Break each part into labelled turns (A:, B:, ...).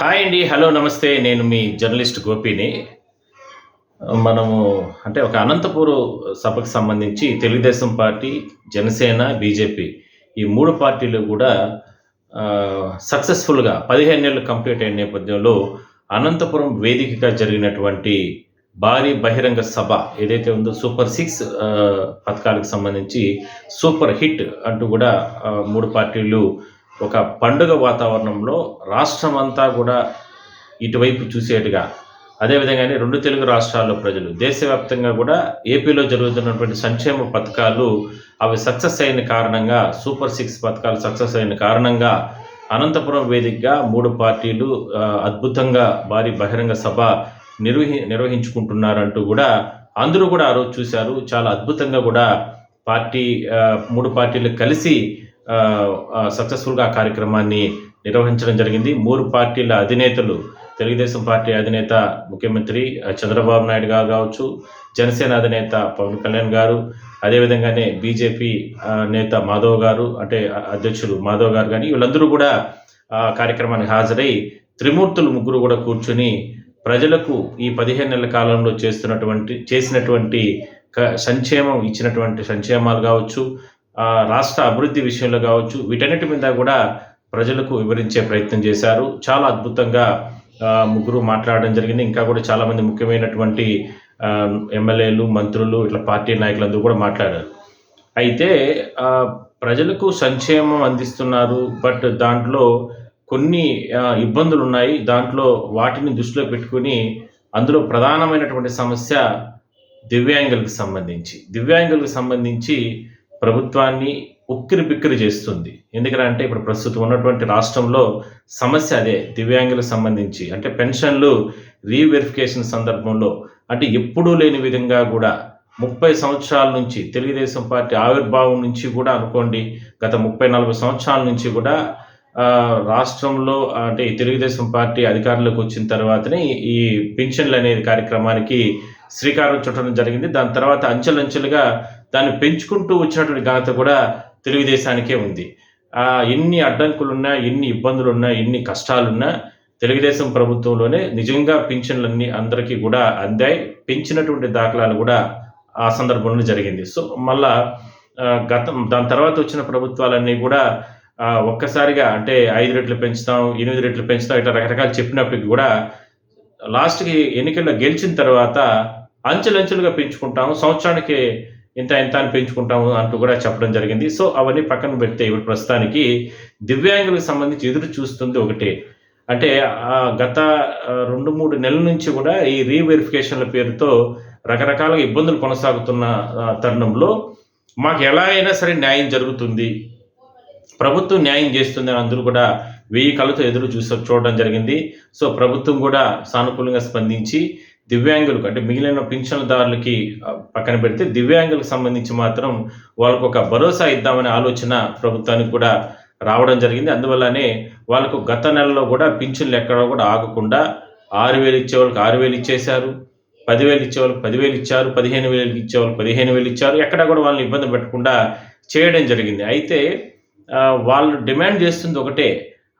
A: Hi అండి hello నమస్తే. నేను మీ జర్నలిస్ట్ గోపిని. మనము అంటే ఒక అనంతపూర్ సభకు సంబంధించి తెలుగుదేశం పార్టీ జనసేన బీజేపీ ఈ మూడు పార్టీలు కూడా సక్సెస్ఫుల్గా పదిహేను నెలలు కంప్లీట్ అయిన నేపథ్యంలో అనంతపురం వేదికగా జరిగినటువంటి భారీ బహిరంగ సభ ఏదైతే ఉందో సూపర్ సిక్స్ పథకాలకు సంబంధించి సూపర్ హిట్ అంటూ కూడా మూడు పార్టీలు ఒక పండుగ వాతావరణంలో రాష్ట్రం అంతా కూడా ఇటువైపు చూసేట్టుగా అదేవిధంగానే రెండు తెలుగు రాష్ట్రాల్లో ప్రజలు దేశవ్యాప్తంగా కూడా ఏపీలో జరుగుతున్నటువంటి సంక్షేమ పథకాలు అవి సక్సెస్ అయిన కారణంగా సూపర్ సిక్స్ పథకాలు సక్సెస్ అయిన కారణంగా అనంతపురం వేదికగా మూడు పార్టీలు అద్భుతంగా భారీ బహిరంగ సభ నిర్వహి నిర్వహించుకుంటున్నారంటూ కూడా అందరూ కూడా ఆ రోజు చూశారు. చాలా అద్భుతంగా కూడా పార్టీ మూడు పార్టీలు కలిసి సక్సెస్ఫుల్గా ఆ కార్యక్రమాన్ని నిర్వహించడం జరిగింది. మూడు పార్టీల అధినేతలు తెలుగుదేశం పార్టీ అధినేత ముఖ్యమంత్రి చంద్రబాబు నాయుడు గారు కావచ్చు జనసేన అధినేత పవన్ కళ్యాణ్ గారు అదేవిధంగానే బీజేపీ నేత మాధవ్ గారు అంటే అధ్యక్షులు మాధవ్ గారు కానీ వీళ్ళందరూ కూడా ఆ కార్యక్రమానికి హాజరై త్రిమూర్తులు ముగ్గురు కూడా కూర్చుని ప్రజలకు ఈ పదిహేను నెలల కాలంలో చేస్తున్నటువంటి చేసినటువంటి సంక్షేమం ఇచ్చినటువంటి సంక్షేమాలు కావచ్చు రాష్ట్ర అభివృద్ధి విషయంలో కావచ్చు వీటన్నిటి మీద కూడా ప్రజలకు వివరించే ప్రయత్నం చేశారు. చాలా అద్భుతంగా ముగ్గురు మాట్లాడడం జరిగింది. ఇంకా కూడా చాలామంది ముఖ్యమైనటువంటి ఎమ్మెల్యేలు మంత్రులు ఇట్లా పార్టీ నాయకులందరూ కూడా మాట్లాడారు. అయితే ప్రజలకు సంక్షేమం అందిస్తున్నారు. బట్ దాంట్లో కొన్ని ఇబ్బందులు ఉన్నాయి. దాంట్లో వాటిని దృష్టిలో పెట్టుకుని అందులో ప్రధానమైనటువంటి సమస్య దివ్యాంగులకు సంబంధించి. దివ్యాంగులకు సంబంధించి ప్రభుత్వాన్ని ఉక్కిరి బిక్కిరి చేస్తుంది. ఎందుకంటే ఇప్పుడు ప్రస్తుతం ఉన్నటువంటి రాష్ట్రంలో సమస్య అదే దివ్యాంగులకు సంబంధించి. అంటే పెన్షన్లు రీవెరిఫికేషన్ సందర్భంలో అంటే ఎప్పుడూ లేని విధంగా కూడా ముప్పై సంవత్సరాల నుంచి తెలుగుదేశం పార్టీ ఆవిర్భావం నుంచి కూడా అనుకోండి గత ముప్పై నలభై సంవత్సరాల నుంచి కూడా రాష్ట్రంలో అంటే తెలుగుదేశం పార్టీ అధికారంలోకి వచ్చిన తర్వాతనే ఈ పింఛన్లు అనే కార్యక్రమానికి శ్రీకారం చుట్టడం జరిగింది. దాని తర్వాత అంచెలంచెలుగా దాన్ని పెంచుకుంటూ వచ్చినటువంటి ఘనత కూడా తెలుగుదేశానికే ఉంది. ఆ, ఎన్ని అడ్డంకులున్నా ఎన్ని ఇబ్బందులున్నా ఎన్ని కష్టాలున్నా తెలుగుదేశం ప్రభుత్వంలోనే నిజంగా పింఛన్లన్నీ అందరికీ కూడా అందాయి. పెంచినటువంటి దాఖలాలు కూడా ఆ సందర్భంలో జరిగింది. సో మళ్ళా గతం దాని తర్వాత వచ్చిన ప్రభుత్వాలన్నీ కూడా ఒక్కసారిగా అంటే ఐదు రెట్లు పెంచుతాం ఎనిమిది రెట్లు పెంచుతాం ఇట్లా రకరకాలు చెప్పినప్పటికీ కూడా లాస్ట్కి ఎన్నికల్లో గెలిచిన తర్వాత అంచెలంచెలుగా పెంచుకుంటాము సంవత్సరానికి ఇంత ఇంత అని పెంచుకుంటాము అంటూ కూడా చెప్పడం జరిగింది. సో అవన్నీ పక్కన పెడితే ఇప్పుడు ప్రస్తుతానికి దివ్యాంగులకు సంబంధించి ఎదురు చూస్తుంది ఒకటే. అంటే ఆ గత రెండు మూడు నెలల నుంచి కూడా ఈ రీవెరిఫికేషన్ల పేరుతో రకరకాల ఇబ్బందులు కొనసాగుతున్న తరుణంలో మాకు ఎలా అయినా సరే న్యాయం జరుగుతుంది. ప్రభుత్వం న్యాయం చేస్తుంది అని అందరూ కూడా వెయ్యి కళ్ళతో ఎదురు చూస చూడడం జరిగింది. సో ప్రభుత్వం కూడా సానుకూలంగా స్పందించి దివ్యాంగులకు అంటే మిగిలిన పింఛన్దారులకి పక్కన పెడితే దివ్యాంగులకు సంబంధించి మాత్రం వాళ్ళకు ఒక భరోసా ఇద్దామనే ఆలోచన ప్రభుత్వానికి కూడా రావడం జరిగింది. అందువల్లనే వాళ్ళకు గత నెలలో కూడా పింఛన్లు ఎక్కడ కూడా ఆగకుండా ఆరు వేలు ఇచ్చే వాళ్ళకి ఆరు వేలు ఇచ్చేశారు పదివేలు ఇచ్చే వాళ్ళకి పదివేలు ఇచ్చారు పదిహేను వేలు ఇచ్చే వాళ్ళకి పదిహేను వేలు ఇచ్చారు ఎక్కడ కూడా వాళ్ళని ఇబ్బంది పెట్టకుండా చేయడం జరిగింది. అయితే వాళ్ళు డిమాండ్ చేస్తుంది ఒకటే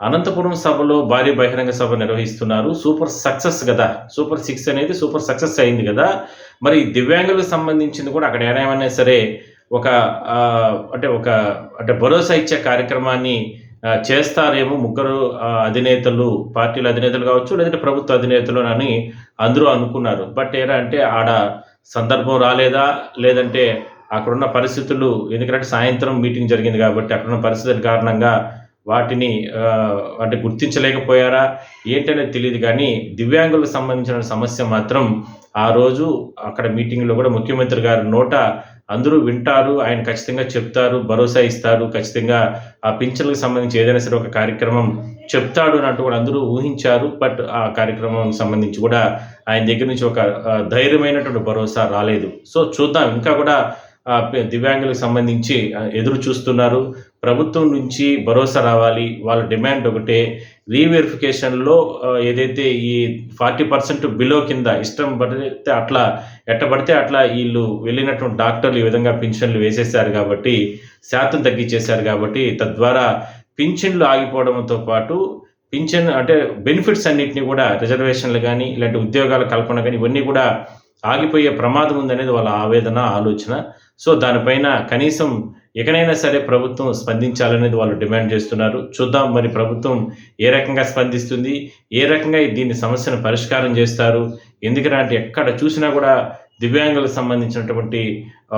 A: అనంతపురం సభలో భారీ బహిరంగ సభ నిర్వహిస్తున్నారు. సూపర్ సక్సెస్ కదా. సూపర్ సిక్స్ అనేది సూపర్ సక్సెస్ అయింది కదా. మరి దివ్యాంగులకు సంబంధించింది కూడా అక్కడ ఏమైనా సరే ఒక అంటే ఒక అంటే భరోసా ఇచ్చే కార్యక్రమాన్ని చేస్తారేమో ముగ్గురు అధినేతలు పార్టీల అధినేతలు కావచ్చు లేదంటే ప్రభుత్వ అధినేతలు అని అందరూ అనుకున్నారు. బట్ ఏరా అంటే ఆడ సందర్భం రాలేదా? లేదంటే అక్కడున్న పరిస్థితులు ఎందుకంటే సాయంత్రం మీటింగ్ జరిగింది కాబట్టి అక్కడున్న పరిస్థితుల కారణంగా వాటిని అంటే గుర్తించలేకపోయారా? ఏంటనేది తెలియదు కానీ దివ్యాంగులకు సంబంధించిన సమస్య మాత్రం ఆ రోజు అక్కడ మీటింగ్లో కూడా ముఖ్యమంత్రి గారి నోట అందరూ వింటారు ఆయన ఖచ్చితంగా చెప్తారు భరోసా ఇస్తారు ఖచ్చితంగా ఆ పింఛన్లకు సంబంధించి ఏదైనా సరే ఒక కార్యక్రమం చెప్తాడు అన్నట్టు కూడా అందరూ ఊహించారు. బట్ ఆ కార్యక్రమం సంబంధించి కూడా ఆయన దగ్గర నుంచి ఒక ధైర్యమైనటువంటి భరోసా రాలేదు. సో చూద్దాం ఇంకా కూడా దివ్యాంగులకు సంబంధించి ఎదురు చూస్తున్నారు. ప్రభుత్వం నుంచి భరోసా రావాలి వాళ్ళ డిమాండ్ ఒకటే. రీవెరిఫికేషన్లో ఏదైతే ఈ ఫార్టీ పర్సెంట్ బిలో కింద ఇష్టం పడితే అట్లా ఎట్టబడితే అట్లా వీళ్ళు వెళ్ళినటువంటి డాక్టర్లు ఈ విధంగా పింఛన్లు వేసేసారు కాబట్టి శాతం తగ్గించేశారు కాబట్టి తద్వారా పింఛన్లు ఆగిపోవడంతో పాటు పింఛన్ అంటే బెనిఫిట్స్ అన్నిటిని కూడా రిజర్వేషన్లు కానీ ఇలాంటి ఉద్యోగాల కల్పన కానీ ఇవన్నీ కూడా ఆగిపోయే ప్రమాదం ఉందనేది వాళ్ళ ఆవేదన ఆలోచన. సో దానిపైన కనీసం ఎక్కడైనా సరే ప్రభుత్వం స్పందించాలనేది వాళ్ళు డిమాండ్ చేస్తున్నారు. చూద్దాం మరి ప్రభుత్వం ఏ రకంగా స్పందిస్తుంది ఏ రకంగా దీని సమస్యను పరిష్కారం చేస్తారు ఎందుకంటే ఎక్కడ చూసినా కూడా దివ్యాంగులకు సంబంధించినటువంటి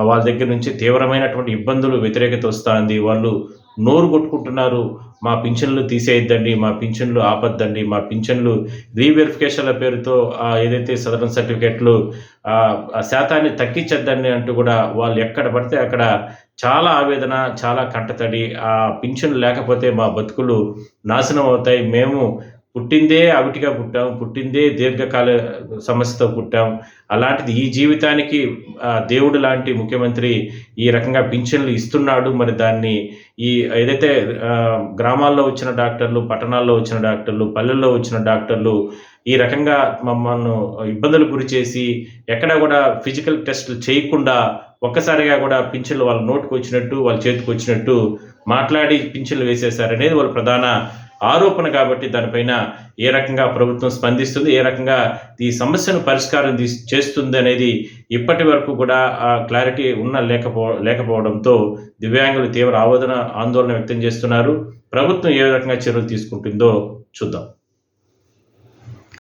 A: వాళ్ళ దగ్గర నుంచి తీవ్రమైనటువంటి ఇబ్బందులు వ్యతిరేకత వస్తుంది. వాళ్ళు నోరు కొట్టుకుంటున్నారు. మా పింఛన్లు తీసేయద్దండి మా పింఛన్లు ఆపద్దండి మా పింఛన్లు రీవెరిఫికేషన్ల పేరుతో ఏదైతే సదరన్ సర్టిఫికెట్లు శాతాన్ని తగ్గించద్దండి అంటూ కూడా వాళ్ళు ఎక్కడ పడితే అక్కడ చాలా ఆవేదన చాలా కంటతడి ఆ పింఛన్ లేకపోతే మా బతుకులు నాశనం అవుతాయి. మేము పుట్టిందే అవిటిగా పుట్టాం పుట్టిందే దీర్ఘకాల సమస్యతో పుట్టాం. అలాంటిది ఈ జీవితానికి దేవుడు లాంటి ముఖ్యమంత్రి ఈ రకంగా పింఛన్లు ఇస్తున్నాడు. మరి దాన్ని ఈ ఏదైతే గ్రామాల్లో వచ్చిన డాక్టర్లు పట్టణాల్లో వచ్చిన డాక్టర్లు పల్లెల్లో వచ్చిన డాక్టర్లు ఈ రకంగా మమ్మల్ని ఇబ్బందులు గురి చేసి ఎక్కడ కూడా ఫిజికల్ టెస్టులు చేయకుండా ఒక్కసారిగా కూడా పింఛన్లు వాళ్ళ నోటుకు వచ్చినట్టు వాళ్ళ చేతికి వచ్చినట్టు మాట్లాడి పింఛన్లు వేసేశారనేది వాళ్ళ ప్రధాన ఆరోపణ కాబట్టి దానిపైన ఏ రకంగా ప్రభుత్వం స్పందిస్తుంది ఏ రకంగా ఈ సమస్యను పరిష్కారం తీస్ చేస్తుంది అనేది ఇప్పటి వరకు కూడా ఆ క్లారిటీ ఉన్న లేకపో లేకపోవడంతో దివ్యాంగులు తీవ్ర ఆవేదన ఆందోళన వ్యక్తం చేస్తున్నారు. ప్రభుత్వం ఏ రకంగా చర్యలు తీసుకుంటుందో చూద్దాం.